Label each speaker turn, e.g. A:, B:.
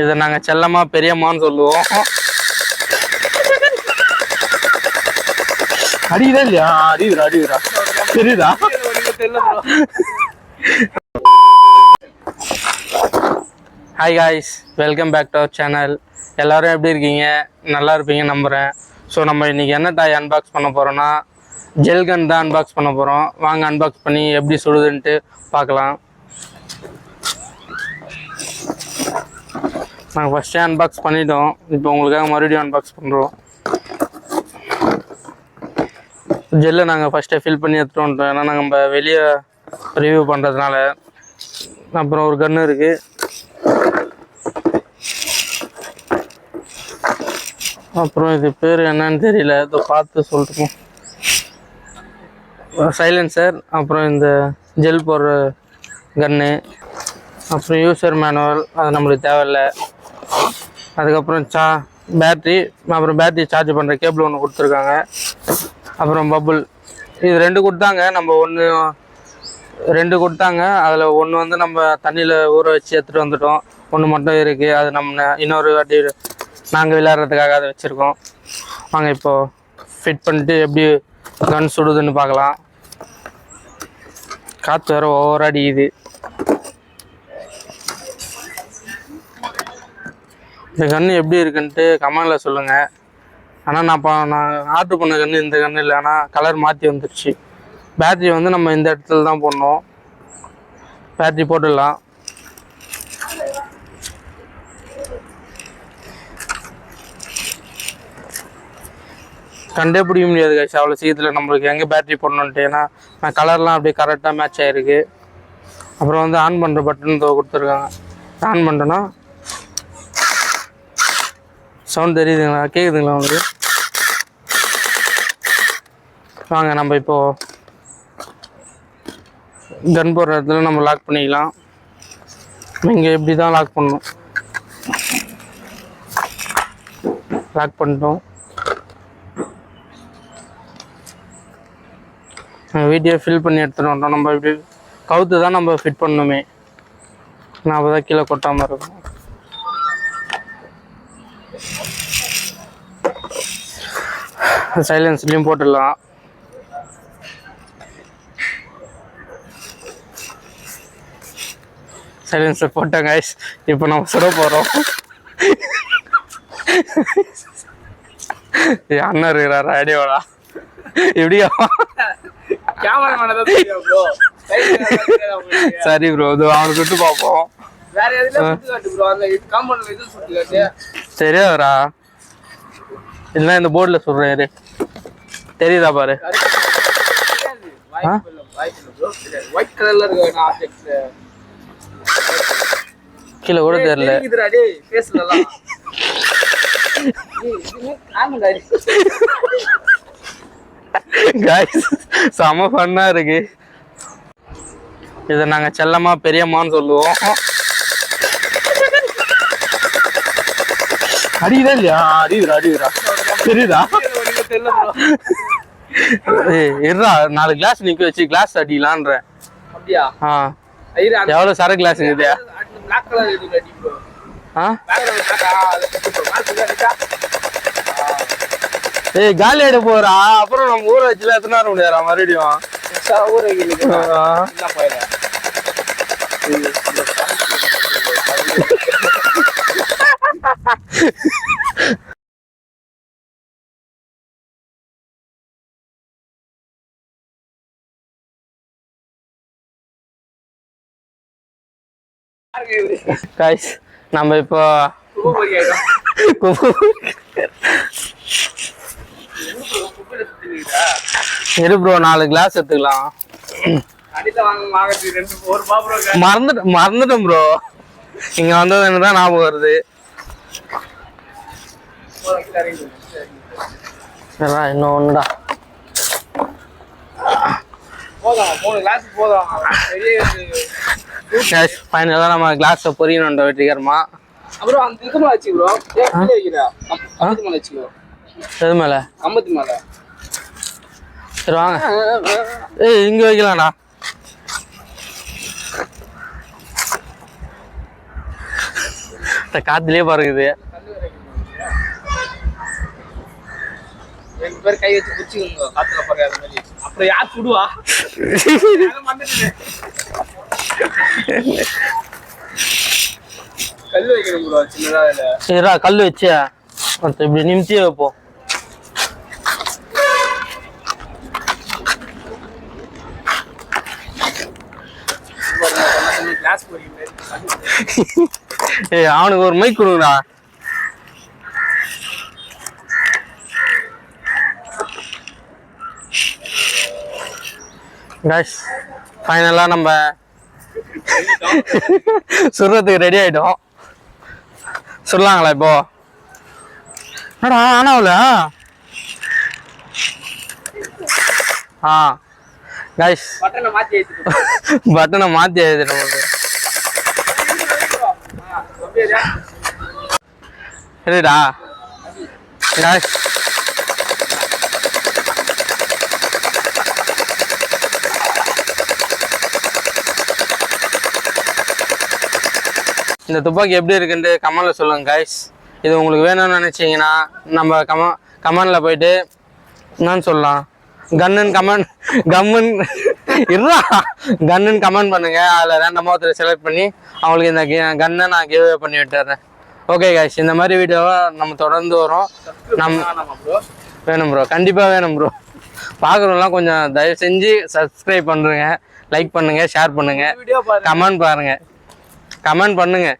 A: இதை நாங்க செல்லமா பெரியம்மான்னு சொல்லுவோம். அடிக்குதா இல்லையா? அடிக்குறா அடிக்குறா தெரியுதா? Hi guys welcome back to our channel எல்லாரும் எப்படி இருக்கீங்க? நல்லா இருப்பீங்க நம்புகிறேன் ஸோ நம்ம இன்னைக்கு என்ன டாய் அன்பாக்ஸ் பண்ண போகிறோம்னா ஜெல் கன் தான் அன்பாக்ஸ் பண்ண போகிறோம் வாங்க அன்பாக்ஸ் பண்ணி எப்படி சுடுதுன்ட்டு பார்க்கலாம். நாங்கள் ஃபஸ்ட்டே அன்பாக்ஸ் பண்ணிட்டோம். இப்போ உங்களுக்காக மறுபடியும் அன்பாக்ஸ் பண்ணுறோம் ஜெல்லை நாங்கள் ஃபஸ்ட்டே ஃபில் பண்ணி எடுத்துகிட்டு வந்துட்டோம். ஏன்னா நாங்கள் நம்ம வெளியே ரிவ்யூ பண்ணுறதுனால அப்புறம் ஒரு கன்று இருக்குது அப்புறம் இது பேர் என்னன்னு தெரியல. இதோ பார்த்து சொல்லிட்டுருக்கோம் சைலன்சர் அப்புறம் இந்த ஜெல் போடுற கன்னு அப்புறம் யூசர் மேனுவல் அது நம்மளுக்கு தேவையில்லை. அதுக்கப்புறம் சா பேட்ரி அப்புறம் பேட்ரி சார்ஜ் பண்ணுற கேபிள் ஒன்று கொடுத்துருக்காங்க. அப்புறம் பபுள் இது ரெண்டு கொடுத்தாங்க. நம்ம ஒன்று ரெண்டு கொடுத்தாங்க. அதில் ஒன்று வந்து நம்ம தண்ணியில் ஊற வச்சு எடுத்துகிட்டு வந்துட்டோம். ஒன்று மட்டும் இருக்குது அது நம்ம இன்னொரு வாட்டி நாங்கள் விளையாடுறதுக்காக அதை வச்சுருக்கோம். வாங்க இப்போது ஃபிட் பண்ணிட்டு எப்படி கன் சுடுதுன்னு பார்க்கலாம். காற்று வேறு ஓவர் அடிக்குது. இந்த கன்று எப்படி இருக்குன்ட்டு கமெண்டில் சொல்லுங்கள் ஆனால் நான் இப்போ நான் ஆர்டர் பண்ண கன்று இந்த கன்று இல்லை. ஆனால் கலர் மாற்றி வந்துடுச்சு பேட்ரி வந்து நம்ம இந்த இடத்துல தான் போடணும். பேட்ரி போட்டுடலாம். கண்டே பிடிக்க முடியாது காய்ச்சி அவ்வளோ சீக்கிரத்தில் நம்மளுக்கு எங்கே பேட்ரி போடணுன்ட்டு ஏன்னா நான் கலர்லாம் அப்படியே கரெக்டாக மேட்ச் ஆகிருக்கு அப்புறம் வந்து ஆன் பண்ணுற பட்டன் கொடுத்துருக்காங்க. ஆன் பண்ணிட்டோன்னா சவுண்ட் தெரியுதுங்களா? கேட்குதுங்களா உங்களுக்கு? வாங்க நம்ம இப்போது கன் போடுற இடத்துல நம்ம லாக் பண்ணிக்கலாம். இங்கே இப்படி தான் லாக் பண்ணணும். லாக் பண்ணிட்டோம். வீடியோ ஃபில் பண்ணி எடுத்துகிட்டு வந்தோம் நம்ம இப்படி கவுத்து தான் நம்ம ஃபிட் பண்ணணுமே. நான் அப்போ தான் கீழே கொட்டாமல் இருக்கும் சைலன்ஸ்லேயும் போட்டுடலாம். சைலன்ஸில் போட்டேன் கைஸ் இப்போ நம்ம சுட போகிறோம் அண்ணன் இருக்கிறார் ஐடியாவடா எப்படியா? சரி ப்ரோ இது அவனுக்கு விட்டு பார்ப்போம்.
B: எதுலயும்
A: இல்லைன்னா இந்த போர்டில் சொல்கிறேன் தெரியுதா பாரு. கீழே கூட
B: டேய்,
A: தெரில
B: தெரியுதுடா டேய், face ல எல்லாம். டேய், இதுவுமே காணும்டா இது.
A: காய்ஸ் செம ஃபன்னாக இருக்கு. இதை நாங்கள் செல்லம்மா பெரியம்மான்னு சொல்லுவோம். அடிக்குதா இல்லையா? அடிக்குறா அடிக்குறா தெரியுதா? இருடா நாலு கிளாஸ் நிக்க வச்சு கிளாஸ் அடிக்கலான்ற
B: அப்படியா?
A: ஆ.
B: இரு, அந்த-
A: எவ்வளோ சர கிளாஸ் இருக்குது
B: அந்த black color இது அடி bro.
A: ஆ?
B: Background black ஆ, அதை பத்தி bro. மாத்தி காட்டுச்சா?
A: ஏய் காலி ஆயிட போறா. அப்புறம் நம்ம ஊரை வச்சுல எத்தனை நேரம் முடியாதா மறுபடியும்.
B: பெருசா
A: கைஸ் நம்ம இப்போ இரு ப்ரோ நாலு கிளாஸ் எடுத்துக்கலாம்.
B: அடியில வாங்க
A: மறந்துட்டு மறந்துட்டேன் ப்ரோ இங்க வந்தது என்னதான் ஞாபகம் வருது. இன்னும் ஒண்ணுடா.
B: போதும் மூணு கிளாஸ் போதும். இது.
A: ஃபைனலாக நம்ம கிளாஸை பொரியணும் வெற்றிகரமா.
B: அப்புறம் அந்த இது மேல வச்சு ப்ரோ மேல வச்சுக்கோ
A: எது மேலே?
B: கம்பத்து மேல.
A: சரி வாங்க. ஏய் இங்க வைக்கலாம்டா. காத்துலயே பறக்குது
B: ரெண்டு பேர் கை வச்சு குச்சிக்கோங்க. காத்துல பறக்காத மாதிரி. அப்புறம் யார் சுடுவா? நான் மறந்துட்டேன். கல் வைக்கணும் ப்ரோ சின்னதா இல்ல
A: சரிடா கல் வச்சியா மத்த இப்படி நிமித்தியே வைப்போம். ஏய் அவனுக்கு ஒரு மைக் கொடுங்கடா. கைஸ் ஃபைனலாக நம்ம சுடுறதுக்கு ரெடி ஆயிட்டோம். சுடலாங்களா இப்போ? என்னடா ஆனாவில் ஆ. கைஸ்
B: பட்டனை
A: மாற்றி எழுதி நமக்கு சரிடா கைஸ் இந்த துப்பாக்கி எப்படி இருக்குன்ட்டு கமெண்ட்ல சொல்லுங்க கைஸ் இது உங்களுக்கு வேணும்னு நினைச்சீங்கன்னா நம்ம கம கமெண்ட்ல போயிட்டு என்னன்னு சொல்லலாம். கன்னுன்னு கமெண்ட் கம்மன் இருடா. கன்னுன்னு கமெண்ட் பண்ணுங்க. அதில் ரேண்டமாக ஒருத்தர் செலக்ட் பண்ணி அவங்களுக்கு இந்த கன்னை நான் கிவ் பண்ணி விட்டுறேன். ஓகே கைஸ் இந்த மாதிரி வீடியோவை நம்ம தொடர்ந்து வரோம். நம்
B: நம்ம ப்ரோ
A: வேணும் ப்ரோ கண்டிப்பாக வேணும் ப்ரோ பார்க்குறவங்களாம் கொஞ்சம் தயவு செஞ்சு சப்ஸ்கிரைப் பண்ணுறேங்க லைக் பண்ணுங்க ஷேர் பண்ணுங்க.
B: வீடியோ பாருங்க.
A: கமெண்ட் பாருங்க. கமெண்ட் பண்ணுங்க.